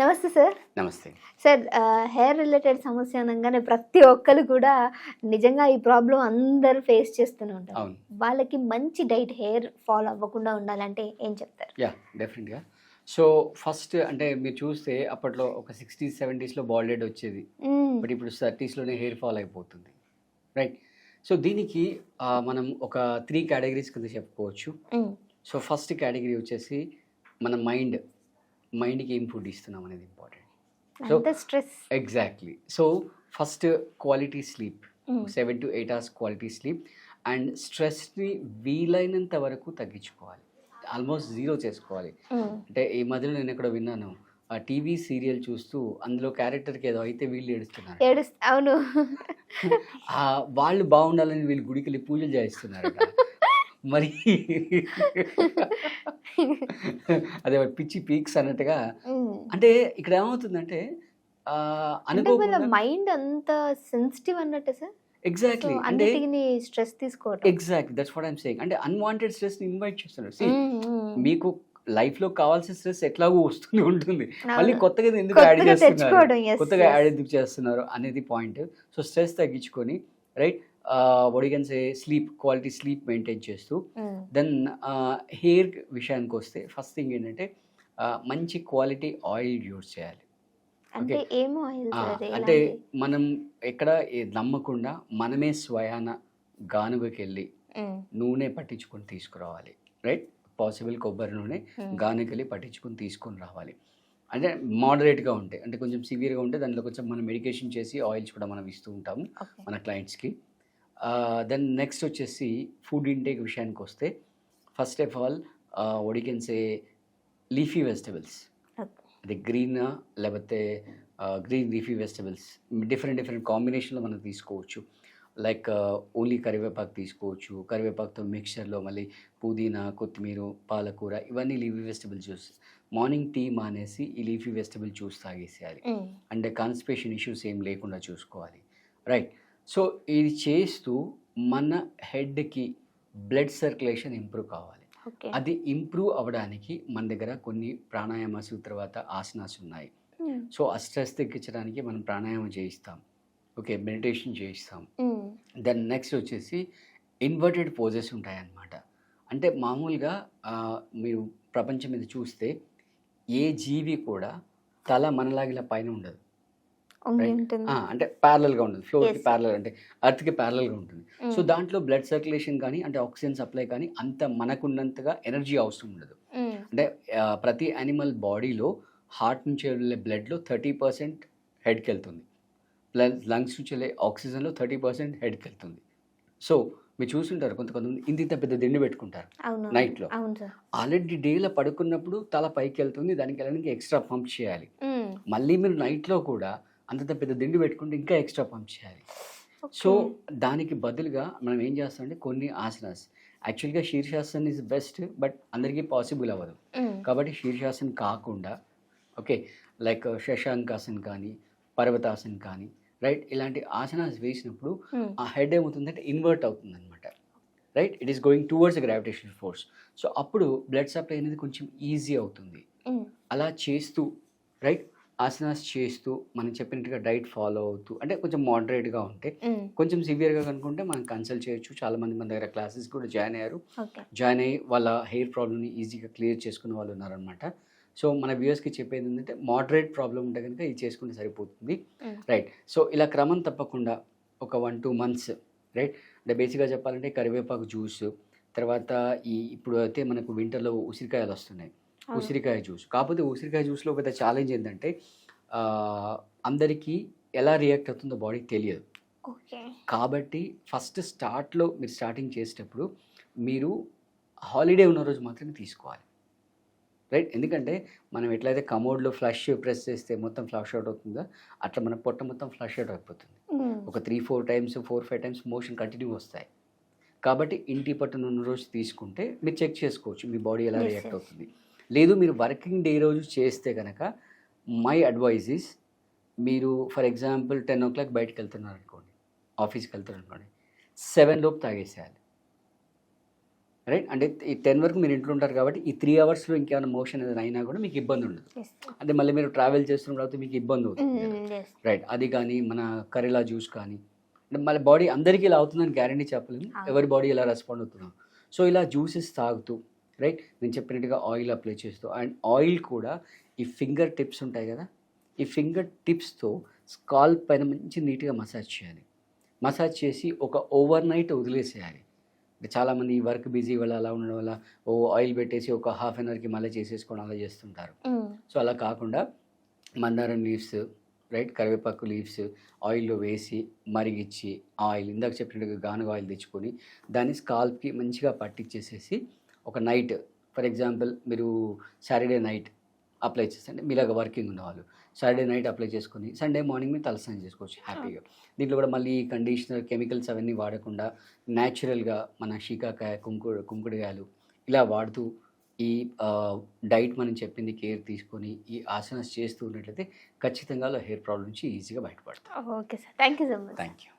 నమస్తే సార్. నమస్తే. Sir hair related సమస్య అనగానే ప్రతి ఒక్కరు కూడా నిజంగా ఈ ప్రాబ్లం అందరూ ఫేస్ చేస్తూనే ఉంటారు. వాళ్ళకి మంచి డైట్ హెయిర్ ఫాలో అవ్వకుండా ఉండాలంటే ఏం చెప్తారు? యా డెఫినెట్గా సో ఫస్ట్ అంటే మీరు చూస్తే అప్పట్లో ఒక సిక్స్టీస్ సెవెంటీస్లో బాల్ హెడ్ వచ్చేది. బట్ ఇప్పుడు థర్టీస్లోనే హెయిర్ ఫాల్ అయిపోతుంది. రైట్? సో దీనికి మనం ఒక త్రీ కేటగిరీస్ కింద చెప్పుకోవచ్చు. సో ఫస్ట్ కేటగిరీ వచ్చేసి మన మైండ్. మైండ్కి ఏం ఫుడ్ ఇస్తున్నాం అనేది ఇంపార్టెంట్. అంత stress. Exactly. So first quality sleep. Seven to eight hours quality sleep. And స్ట్రెస్ని వీలైనంత వరకు తగ్గించుకోవాలి. ఆల్మోస్ట్ జీరో చేసుకోవాలి. అంటే ఈ మధ్యలో నేను ఎక్కడ విన్నాను. ఆ టీవీ సీరియల్ చూస్తూ అందులో క్యారెక్టర్కి ఏదో అయితే వీళ్ళు ఏడుస్తున్నారు. ఏడు అవును. వాళ్ళు బాగుండాలని వీళ్ళు గుడికి వెళ్ళి పూజలు చేయిస్తున్నారు మరి అదే పిచ్చి పీక్స్ అన్నట్టుగా. అంటే ఇక్కడ ఏమవుతుందంటే అనుకోకుండా మైండ్ అంత సెన్సిటివ్ అన్నట్టు సార్. ఎగ్జాక్ట్లీ అంటే స్ట్రెస్ తీసుకోవటం. Exact that's what I'm saying అంటే అన్వాంటెడ్ స్ట్రెస్ ఇన్వైట్ చేస్తున్నారు. మీకు లైఫ్లో కావాల్సిన స్ట్రెస్ ఎట్లాగో వస్తూనే ఉంటుంది. మళ్ళీ కొత్తగా ఎందుకు యాడ్ చేస్తున్నారు? కొత్తగా. యాడ్ ఎందుకు చేస్తున్నారు అనేది పాయింట్ సో స్ట్రెస్ తగ్గించుకొని right say sleep quality sleep maintain చేస్తూ మ్మ్. దెన్ హెయిర్ విషయానికి వస్తే ఫస్ట్ థింగ్ ఏంటంటే మంచి క్వాలిటీ ఆయిల్ యూజ్ చేయాలి అంటే? మనం ఎక్కడ నమ్మకుండా మనమే స్వయాన గానుగకి వెళ్ళి మ్మ్. నూనె పట్టించుకొని తీసుకురావాలి రైట్ పాసిబుల్ కొబ్బరి నూనె మ్మ్. గానుగకి వెళ్ళి పట్టించుకొని తీసుకొని రావాలి అంటే మోడరేట్గా ఉంటాయి అంటే కొంచెం సివియర్గా ఉంటే దాంట్లో కొంచెం మనం మెడికేషన్ చేసి ఆయిల్స్ కూడా మనం ఇస్తూ ఉంటాము. మన క్లయింట్స్కి దెన్ నెక్స్ట్ వచ్చేసి ఫుడ్ ఇంటేక్ విషయానికి వస్తే ఫస్ట్ ఆఫ్ ఆల్ ఒడికెన్సే లీఫీ వెజిటబుల్స్. అది గ్రీన్ లేకపోతే green leafy vegetables different different కాంబినేషన్లో మనం తీసుకోవచ్చు. లైక్ ఓన్లీ కరివేపాకు తీసుకోవచ్చు. కరివేపాకుతో మిక్చర్లో మళ్ళీ పుదీనా కొత్తిమీర పాలకూర ఇవన్నీ leafy vegetable juice morning tea మానేసి ఈ లీఫీ వెజిటబుల్ జ్యూస్ తాగేసేయాలి. అంటే కాన్స్పేషన్ ఇష్యూస్ ఏం లేకుండా చూసుకోవాలి. రైట్ సో ఇది చేస్తూ మన హెడ్కి బ్లడ్ సర్క్యులేషన్ ఇంప్రూవ్ కావాలి. అది ఇంప్రూవ్ అవ్వడానికి మన దగ్గర కొన్ని ప్రాణాయామాస్ తర్వాత ఆసనాస్ ఉన్నాయి. సో ఆ స్ట్రెస్ తగ్గించడానికి మనం ప్రాణాయామం చేయిస్తాం. ఓకే మెడిటేషన్ చేయిస్తాం. దెన్ నెక్స్ట్ వచ్చేసి ఇన్వర్టెడ్ పోజెస్ ఉంటాయన్నమాట. అంటే మామూలుగా మీరు ప్రపంచం మీద చూస్తే ఏ జీవి కూడా తల మనలాగా ఇలా పైన ఉండదు ఉంగి Right. ఉంటుంది ఆ, అంటే ప్యారలల్గా ఉంటుంది ఫ్లోర్కి Yes. ప్యారలల్ అంటే అర్త్కి ప్యారలల్గా ఉంటుంది. సో దాంట్లో బ్లడ్ సర్క్యులేషన్ కానీ అంటే ఆక్సిజన్ సప్లై కానీ అంత మనకున్నంతగా ఎనర్జీ అవసరం ఉండదు మ్మ్. అంటే ప్రతి యానిమల్ బాడీలో హార్ట్ నుంచి వెళ్ళే బ్లడ్లో థర్టీ పర్సెంట్ హెడ్కి వెళ్తుంది ప్లస్ లంగ్స్ నుంచి వెళ్ళే ఆక్సిజన్లో థర్టీ పర్సెంట్ హెడ్కి వెళ్తుంది సో మీరు చూస్తుంటారు కొంత కొంతమంది ఇంత ఇంత పెద్ద దిండు పెట్టుకుంటారు అవును Night లో. అవును సార్ ఆల్రెడీ డేలో పడుకున్నప్పుడు తల పైకి వెళ్తుంది దానికి వెళ్ళడానికి ఎక్స్ట్రా పంప్ చేయాలి మ్మ్. మళ్ళీ మీరు నైట్లో కూడా అంత పెద్ద దిండు పెట్టుకుంటే ఇంకా ఎక్స్ట్రా పంప్ చేయాలి. సో. దానికి బదులుగా మనం ఏం చేస్తామంటే కొన్ని ఆసనాస్ యాక్చువల్గా శీర్షాసన్ ఇస్ బెస్ట్ బట్ అందరికీ పాసిబుల్ అవ్వదు. మ్మ్. కాబట్టి శీర్షాసన్ కాకుండా ఓకే లైక్ శశాంకాసన్ కానీ పర్వతాసన్ కానీ రైట్ ఇలాంటి ఆసనాస్ వేసినప్పుడు మ్మ్. ఆ హెడ్ ఏమవుతుందంటే ఇన్వర్ట్ అవుతుంది అనమాట right it is going towards gravitation force so అప్పుడు బ్లడ్ సప్లై అనేది కొంచెం ఈజీ అవుతుంది. మ్మ్. అలా చేస్తూ రైట్ ఆసనాస్ చేస్తూ మనం చెప్పినట్టుగా డైట్ ఫాలో అవుతూ అంటే కొంచెం మోడరేట్గా ఉంటే. కొంచెం సివియర్గా కనుకుంటే మనం కన్సల్ట్ చేయొచ్చు. చాలా మంది మన దగ్గర క్లాసెస్ కూడా జాయిన్ అయ్యారు. జాయిన్ అయ్యి వాళ్ళ హెయిర్ ప్రాబ్లమ్ని ఈజీగా క్లియర్ చేసుకునే వాళ్ళు ఉన్నారనమాట సో మన వ్యూవర్స్కి చెప్పేది ఏంటంటే మోడరేట్ ప్రాబ్లం ఉంటే కనుక ఇది చేసుకుంటే సరిపోతుంది. రైట్. సో ఇలా క్రమం తప్పకుండా ఒక వన్ టూ మంత్స్ రైట్? అంటే బేసిక్గా చెప్పాలంటే కరివేపాకు జ్యూస్ తర్వాత ఈ ఇప్పుడు అయితే మనకు వింటర్లో ఉసిరికాయలు వస్తున్నాయి. ఉసిరికాయ జ్యూస్. కాకపోతే ఉసిరికాయ జ్యూస్లో పెద్ద ఛాలెంజ్ ఏంటంటే అందరికీ ఎలా రియాక్ట్ అవుతుందో బాడీకి తెలియదు. కాబట్టి ఫస్ట్ స్టార్ట్లో మీరు స్టార్టింగ్ చేసేటప్పుడు మీరు హాలిడే ఉన్న రోజు మాత్రమే తీసుకోవాలి. రైట్ ఎందుకంటే మనం ఎట్లయితే కమోడ్లో ఫ్లష్ ప్రెస్ చేస్తే మొత్తం ఫ్లష్ అవుట్ అవుతుందో? అట్లా మన పొట్ట మొత్తం ఫ్లష్ అవుట్ అయిపోతుంది. మ్మ్. ఒక three four times four five times motion continue వస్తాయి. కాబట్టి ఇంటి పట్టున ఉన్న రోజు తీసుకుంటే మీరు చెక్ చేసుకోవచ్చు మీ బాడీ ఎలా రియాక్ట్. అవుతుంది. లేదు మీరు వర్కింగ్ డే రోజు చేస్తే కనుక మై అడ్వైజ్ ఇస్ మీరు for example ten o'clock బయటకు వెళ్తున్నారు అనుకోండి ఆఫీస్కి వెళ్తున్నారు అనుకోండి సెవెన్ లోపు తాగేసేయాలి రైట్ అంటే ఈ టెన్ వరకు మీరు ఇంట్లో ఉంటారు కాబట్టి ఈ త్రీ అవర్స్లో ఇంకేమైనా మోషన్ ఏదైనా అయినా కూడా మీకు ఇబ్బంది ఉండదు. అంటే మళ్ళీ మీరు ట్రావెల్ చేస్తున్న తర్వాత మీకు ఇబ్బంది అవుతుంది. Mm, yes. రైట్ అది కానీ మన కరేలా జ్యూస్ కానీ అంటే మళ్ళీ బాడీ అందరికీ ఇలా అవుతుందని గ్యారంటీ చెప్పలేము. ఎవరి బాడీ ఎలా రెస్పాండ్ అవుతున్నాం సో ఇలా జ్యూసెస్ తాగుతూ రైట్ నేను చెప్పినట్టుగా ఆయిల్ అప్లై చేస్తూ అండ్ ఆయిల్ కూడా ఈ ఫింగర్ టిప్స్ ఉంటాయి కదా? ఈ ఫింగర్ టిప్స్తో స్కాల్ప్ పైన మంచి నీట్గా మసాజ్ చేయాలి. మసాజ్ చేసి ఒక ఓవర్ నైట్ వదిలేసేయాలి. అంటే చాలామంది ఈ వర్క్ బిజీ వల్ల అలా ఉండడం వల్ల ఓ ఆయిల్ పెట్టేసి ఒక హాఫ్ అన్ అవర్కి మళ్ళీ చేసేసుకోవడం అలా చేస్తుంటారు. సో అలా కాకుండా మందారం లీవ్స్ రైట్ కరివేపాకు లీవ్స్ ఆయిల్లో వేసి మరిగిచ్చి ఆయిల్ ఇందాక చెప్పినట్టుగా గానుగ ఆయిల్ తెచ్చుకొని దాన్ని స్కాల్ప్కి మంచిగా పట్టించేసేసి ఒక నైట్ ఫర్ ఎగ్జాంపుల్ మీరు సాటర్డే నైట్ అప్లై చేస్తే మీలాగా వర్కింగ్ ఉన్నవాళ్ళు. సాటర్డే నైట్ అప్లై చేసుకొని సండే మార్నింగ్ మీరు తలస్నానం చేసుకోవచ్చు. హ్యాపీగా దీంట్లో కూడా మళ్ళీ కండిషనర్ కెమికల్స్ అవన్నీ వాడకుండా న్యాచురల్గా మన షీకాకాయ కుంకుడు కుంకుడుగాయలు ఇలా వాడుతూ ఈ డైట్ మనం చెప్పింది కేర్ తీసుకొని ఈ ఆసనాస్ చేస్తూ ఉన్నట్లయితే ఖచ్చితంగా హెయిర్ ప్రాబ్లం నుంచి ఈజీగా బయటపడతాం okay sir. Thank you so much thank you